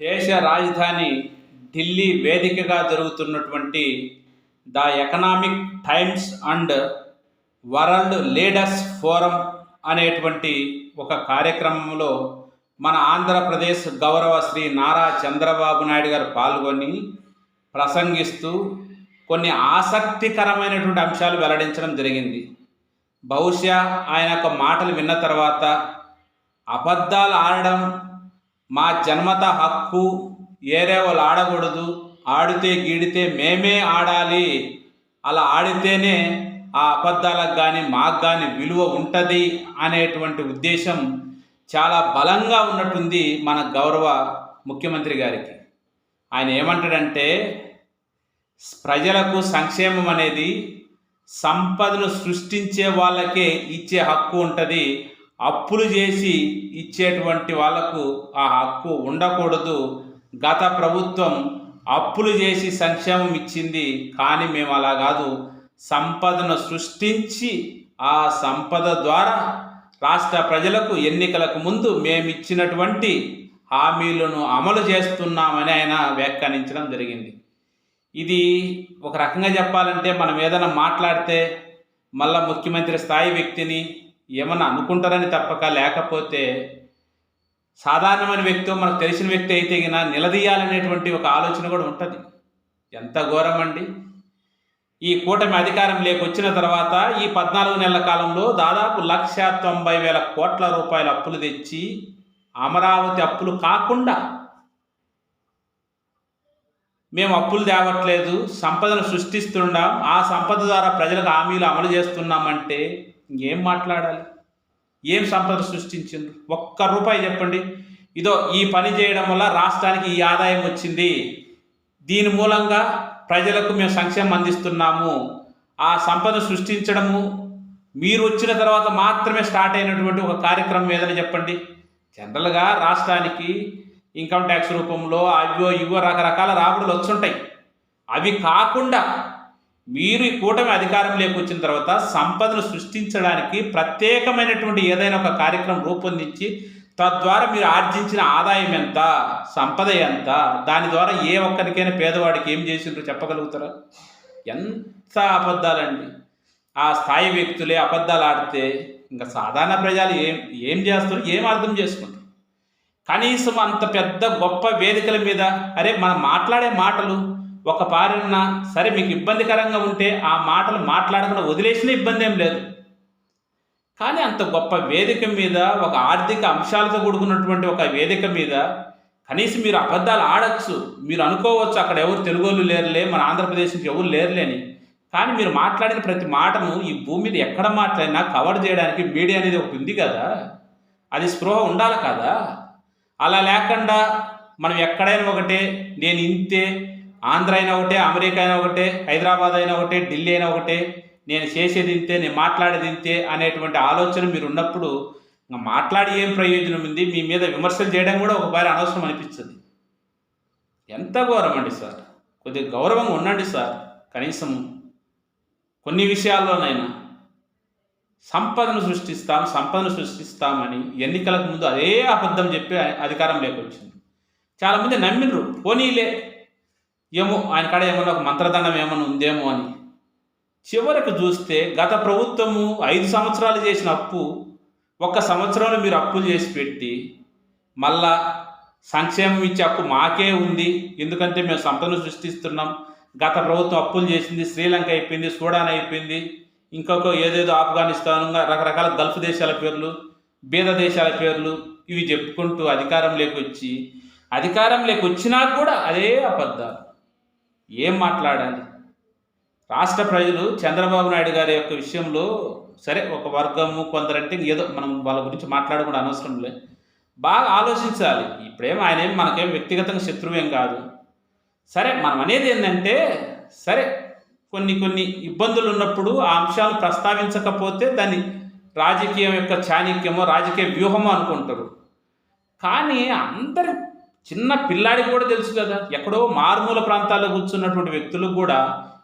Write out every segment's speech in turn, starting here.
దేశ రాజధాని ఢిల్లీ వేదికగా జరుగుతున్నటువంటి the economic times and world leaders forum అనేటువంటి ఒక కార్యక్రమంలో మన ఆంధ్రప్రదేశ్ గౌరవ శ్రీ నారా చంద్రబాబు నాయుడు గారు పాల్గొని ప్రసంగిస్తూ కొన్ని ఆసక్తికరమైనటువంటి అంశాలు వెల్లడించడం జరిగింది. బహుశా ఆయన యొక్క మాటలు విన్న తర్వాత అబద్ధాలు ఆడడం మా జన్మత హక్కు ఏరే వాళ్ళు ఆడకూడదు ఆడితే గీడితే మేమే ఆడాలి. అలా ఆడితేనే ఆ అబద్ధాలకు కానీ మాకు కానీ విలువ ఉంటుంది అనేటువంటి ఉద్దేశం చాలా బలంగా ఉన్నట్టుంది మన గౌరవ ముఖ్యమంత్రి గారికి. ఆయన ఏమంటాడంటే ప్రజలకు సంక్షేమం అనేది సంపదను సృష్టించే వాళ్ళకే ఇచ్చే హక్కు ఉంటుంది అప్పులు చేసి ఇచ్చేటువంటి వాళ్ళకు ఆ హక్కు ఉండకూడదు. గత ప్రభుత్వం అప్పులు చేసి సంక్షేమం ఇచ్చింది కానీ మేము అలా కాదు. సంపదను సృష్టించి ఆ సంపద ద్వారా రాష్ట్ర ప్రజలకు ఎన్నికలకు ముందు మేము ఇచ్చినటువంటి హామీలను అమలు చేస్తున్నామని ఆయన వ్యాఖ్యానించడం జరిగింది. ఇది ఒక రకంగా చెప్పాలంటే మనం ఏదైనా మాట్లాడితే మళ్ళా ముఖ్యమంత్రి స్థాయి వ్యక్తిని ఏమన్నా అనుకుంటారని తప్పక లేకపోతే సాధారణమైన వ్యక్తి మనకు తెలిసిన వ్యక్తి అయితే గిన నిలదీయాలనేటువంటి ఒక ఆలోచన కూడా ఉంటుంది. ఎంత ఘోరం అండి ఈ కూటమి అధికారం లేకొచ్చిన తర్వాత ఈ పద్నాలుగు నెలల కాలంలో దాదాపు లక్ష తొంభై వేల కోట్ల రూపాయల అప్పులు తెచ్చి అమరావతి అప్పులు కాకుండా మేము అప్పులు తేవట్లేదు సంపదను సృష్టిస్తున్నాం ఆ సంపద ద్వారా ప్రజలకు హామీలు అమలు చేస్తున్నామంటే ఇంకేం మాట్లాడాలి? ఏం సంపద సృష్టించింది ఒక్క రూపాయి చెప్పండి. ఇదో ఈ పని చేయడం వల్ల రాష్ట్రానికి ఈ ఆదాయం వచ్చింది. దీని మూలంగా ప్రజలకు మేము సంక్షేమం అందిస్తున్నాము. ఆ సంపద సృష్టించడము మీరు వచ్చిన తర్వాత మాత్రమే స్టార్ట్ అయినటువంటి ఒక కార్యక్రమం ఏదని చెప్పండి. జనరల్గా రాష్ట్రానికి ఇన్కమ్ ట్యాక్స్ రూపంలో అవివో ఇవో రకరకాల రాబడులు వచ్చుంటాయి. అవి కాకుండా మీరు ఈ కూటమి అధికారం లేకొచ్చిన తర్వాత సంపదను సృష్టించడానికి ప్రత్యేకమైనటువంటి ఏదైనా ఒక కార్యక్రమం రూపొందించి తద్వారా మీరు ఆర్జించిన ఆదాయం ఎంత సంపద ఎంత దాని ద్వారా ఏ ఒక్కరికైనా పేదవాడికి ఏం చేసిండ్రో చెప్పగలుగుతారా? ఎంత అబద్ధాలండి. ఆ స్థాయి వ్యక్తులే అబద్ధాలు ఆడితే ఇంకా సాధారణ ప్రజలు ఏం ఏం చేస్తారు? ఏం అర్థం చేసుకుంటారు? కనీసం అంత పెద్ద గొప్ప వేదికల మీద అరే మనం మాట్లాడే మాటలు ఒక పారిన సరే మీకు ఇబ్బందికరంగా ఉంటే ఆ మాటలు మాట్లాడకుండా వదిలేసిన ఇబ్బంది ఏం లేదు. కానీ అంత గొప్ప వేదిక మీద ఒక ఆర్థిక అంశాలతో కూడుకున్నటువంటి ఒక వేదిక మీద కనీసం మీరు అబద్ధాలు ఆడచ్చు మీరు అనుకోవచ్చు అక్కడ ఎవరు తెలుగోళ్ళు లేరులే మన ఆంధ్రప్రదేశ్కి ఎవరు లేరులేని. కానీ మీరు మాట్లాడిన ప్రతి మాటను ఈ భూమి మీద ఎక్కడ మాట్లాడినా కవర్ చేయడానికి మీడియా అనేది ఒకటి ఉంది కదా? అది స్పృహ ఉండాలి కదా? అలా లేకుండా మనం ఎక్కడైనా ఒకటే నేను ఇంతే ఆంధ్ర అయినా ఒకటే అమెరికా అయినా ఒకటే హైదరాబాద్ అయినా ఒకటే ఢిల్లీ అయినా ఒకటే. నేను చేసేది ఇంతే నేను మాట్లాడేది ఇంతే అనేటువంటి ఆలోచన మీరు ఉన్నప్పుడు మాట్లాడి ఏం ప్రయోజనం ఉంది? మీ మీద విమర్శలు చేయడం కూడా ఒక ఒకసారి అనవసరం అనిపిస్తుంది. ఎంత ఘోరం అండి సార్? కొద్దిగా గౌరవంగా ఉండండి సార్. కనీసం కొన్ని విషయాల్లోనైనా సంపదను సృష్టిస్తాం సంపదను సృష్టిస్తామని ఎన్నికలకు ముందు అదే అబద్ధం చెప్పి అధికారం లేకొచ్చింది. చాలామంది నమ్మినరు పోనీలే. ఏమో ఆయన కాడ ఏమన్నా ఒక మంత్రదండం ఏమైనా ఉందేమో అని. చివరికి చూస్తే గత ప్రభుత్వము ఐదు సంవత్సరాలు చేసిన అప్పు ఒక సంవత్సరంలో మీరు అప్పులు చేసి పెట్టి మళ్ళా సంక్షేమం ఇచ్చే అప్పు మాకే ఉంది. ఎందుకంటే మేము సంపదను సృష్టిస్తున్నాం. గత ప్రభుత్వం అప్పులు చేసింది శ్రీలంక అయిపోయింది సూడాన్ అయిపోయింది. ఇంకొక ఏదేదో ఆఫ్ఘనిస్తాన్ రకరకాల గల్ఫ్ దేశాల పేర్లు బీద దేశాల పేర్లు ఇవి చెప్పుకుంటూ అధికారం లేకొచ్చి అధికారం లేకొచ్చినా కూడా అదే అబద్ధాలు. ఏం మాట్లాడాలి? రాష్ట్ర ప్రజలు చంద్రబాబు నాయుడు గారి యొక్క విషయంలో సరే ఒక వర్గము కొందరంటే ఏదో మనం వాళ్ళ గురించి మాట్లాడకుండా అనవసరం లేదు బాగా ఆలోచించాలి. ఇప్పుడేం ఆయన ఏం మనకేం వ్యక్తిగతంగా శత్రువేం కాదు. సరే మనం అనేది ఏంటంటే సరే కొన్ని కొన్ని ఇబ్బందులు ఉన్నప్పుడు ఆ అంశాలు ప్రస్తావించకపోతే దాన్ని రాజకీయం యొక్క చాణిక్యమో రాజకీయ వ్యూహమో అనుకుంటారు. కానీ అందరి చిన్న పిల్లాడికి కూడా తెలుసు కదా ఎక్కడో మారుమూల ప్రాంతాల్లో కూర్చున్నటువంటి వ్యక్తులకు కూడా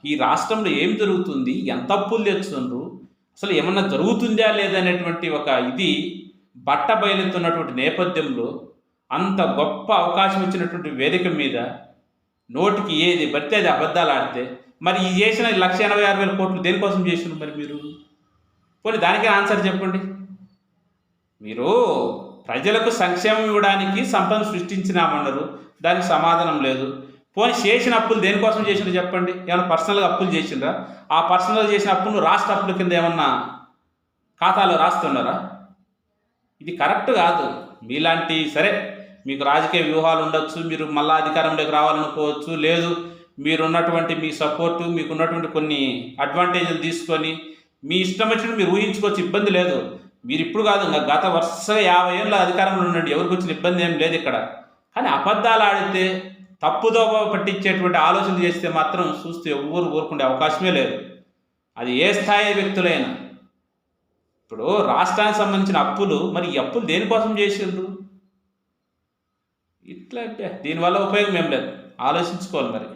ఈ రాష్ట్రంలో ఏం జరుగుతుంది ఎంత అప్పులు తెచ్చుండ్రు అసలు ఏమన్నా జరుగుతుందా లేదనేటువంటి ఒక ఇది బట్ట బయలుతున్నటువంటి నేపథ్యంలో అంత గొప్ప అవకాశం ఇచ్చినటువంటి వేదిక మీద నోటికి ఏది పడితే అది అబద్ధాలు ఆడితే మరి ఈ చేసిన లక్ష ఎనభై ఆరు వేల కోట్లు దేనికోసం చేసినారు మరి మీరు? పోనీ దానికే ఆన్సర్ చెప్పండి. మీరు ప్రజలకు సంక్షేమం ఇవ్వడానికి సంపద సృష్టించినామన్నారు. దానికి సమాధానం లేదు. పోనీ చేసిన అప్పులు దేనికోసం చేసిన చెప్పండి? ఏమైనా పర్సనల్గా అప్పులు చేసిండ్రా? ఆ పర్సనల్గా చేసిన అప్పులు రాష్ట్ర అప్పుల కింద ఏమన్నా ఖాతాలో రాస్తున్నారా? ఇది కరెక్ట్ కాదు. మీలాంటి సరే మీకు రాజకీయ వ్యూహాలు ఉండొచ్చు మీరు మళ్ళా అధికారంలోకి రావాలనుకోవచ్చు లేదు మీరున్నటువంటి మీ సపోర్టు మీకున్నటువంటి కొన్ని అడ్వాంటేజ్లు తీసుకొని మీ ఇష్టం వచ్చినట్టు మీరు ఊహించుకోవచ్చు ఇబ్బంది లేదు. మీరు ఇప్పుడు కాదు ఇంకా గత వరుస యాభై ఏళ్ళ అధికారంలో ఉండండి. ఎవరికి వచ్చిన ఇబ్బంది ఏం లేదు ఇక్కడ. కానీ అబద్ధాలు ఆడితే తప్పుదోవ పట్టించేటువంటి ఆలోచన చేస్తే మాత్రం చూస్తే ఎవ్వరు ఊరుకుండే అవకాశమే లేదు. అది ఏ స్థాయి వ్యక్తులైనా. ఇప్పుడు రాష్ట్రానికి సంబంధించిన అప్పులు మరి ఈ అప్పులు దేనికోసం చేసిండ్రు? ఇట్లా అంటే దీనివల్ల ఉపయోగం ఏం లేదు. ఆలోచించుకోవాలి మరి.